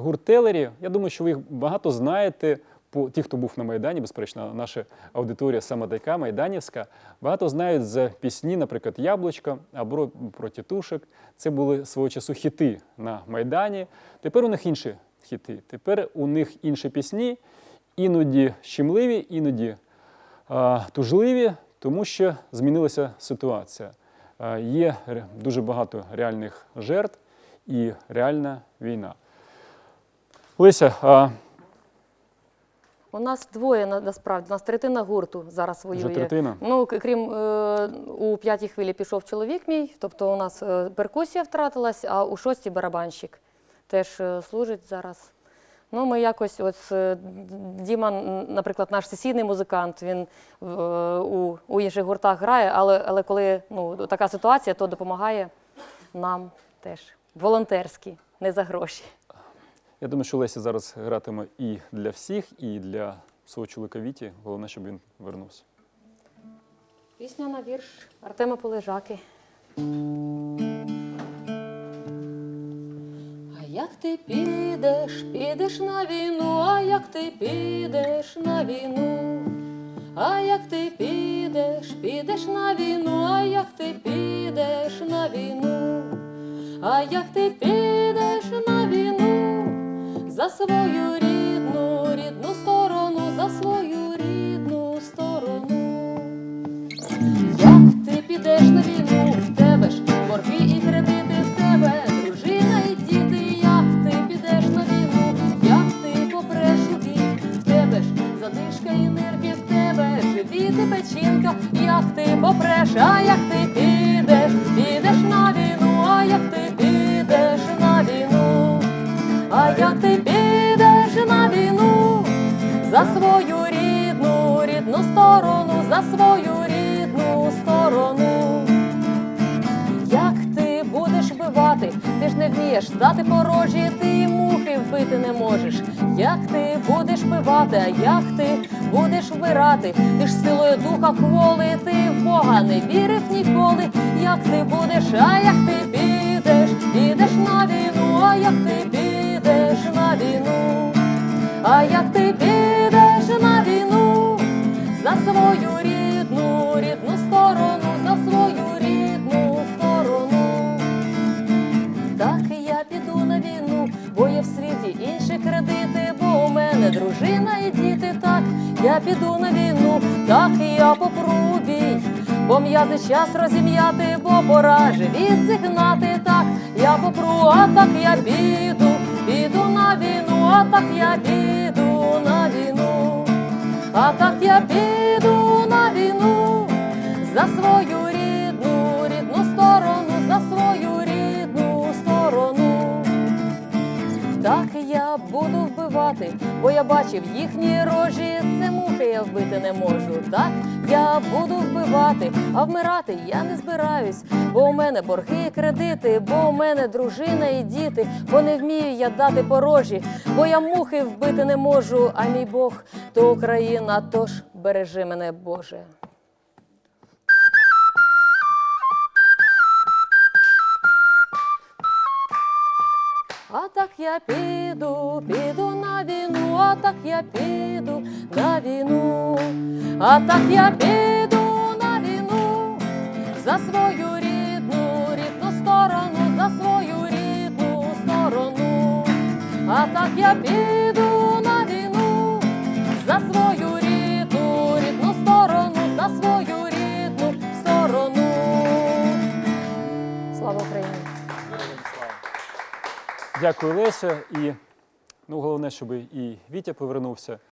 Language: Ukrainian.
Гурт Телері, я думаю, що ви їх багато знаєте. По ті, хто був на Майдані, безперечно, наша аудиторія саме така майданівська, багато знають за пісні, наприклад, Яблучко або про тітушок. Це були свого часу хіти на Майдані. Тепер у них інші хіти. Тепер у них інші пісні, іноді щемливі, іноді а, тужливі, тому що змінилася ситуація. А, Є дуже багато реальних жертв і реальна війна. Леся, а У нас двоє на- насправді, у нас третина гурту зараз воює. вже третина. Ну, к- крім е, у п'ятій хвилі пішов чоловік мій, тобто у нас е, перкусія втратилась, а у шостій барабанщик теж е, служить зараз. Ну, ми якось, ось е, Діма, наприклад, наш сесійний музикант, він е, у, у інших гуртах грає, але, але коли ну, така ситуація, то допомагає нам теж волонтерськи, не за гроші. Я думаю, що Леся зараз гратиме і для всіх, і для свого чоловіка Віті. Головне, щоб він вернувся. Пісня на вірш Артема Полежаки. А як ти підеш, підеш на війну, а як ти підеш на війну, а як ти підеш, підеш на війну, а як ти підеш на війну, а як ти підеш підеш на війну, в тебе ж борги і кредити, в тебе. Дружина і діти, як ти підеш на війну, як ти попреш у бій, в тебе ж задишка і нерві, в тебе живіт і печінка, як ти попреш, а як ти підеш, вмієш дати порожі, ти мухи вбити не можеш. Як ти будеш пивати, а як ти будеш вбирати, ти ж силою духа хволи, ти в Бога не вірив ніколи. Як ти будеш, а як дружина і діти. Так я піду на війну, так я попру бій, бо м'язи час розім'яти, бо пора живіт зігнати. Так я попру, а так я піду, піду на війну, а так я піду на війну, а так я піду вбивати, бо я бачив їхні рожі, це мухи я вбити не можу. Так я буду вбивати, а вмирати я не збираюсь, бо у мене борги і кредити, бо у мене дружина і діти, бо не вмію я дати порожі, бо я мухи вбити не можу, а мій Бог то Україна, тож бережи мене, Боже. А так я піду, піду а так я піду на війну, а так я піду на війну за свою рідну, рідну сторону, за свою рідну сторону, а так я піду на війну за свою рідну, рідну сторону, за свою рідну сторону. Слава Україні! Дякую, Леся. І ну, головне, щоб і Вітя повернувся.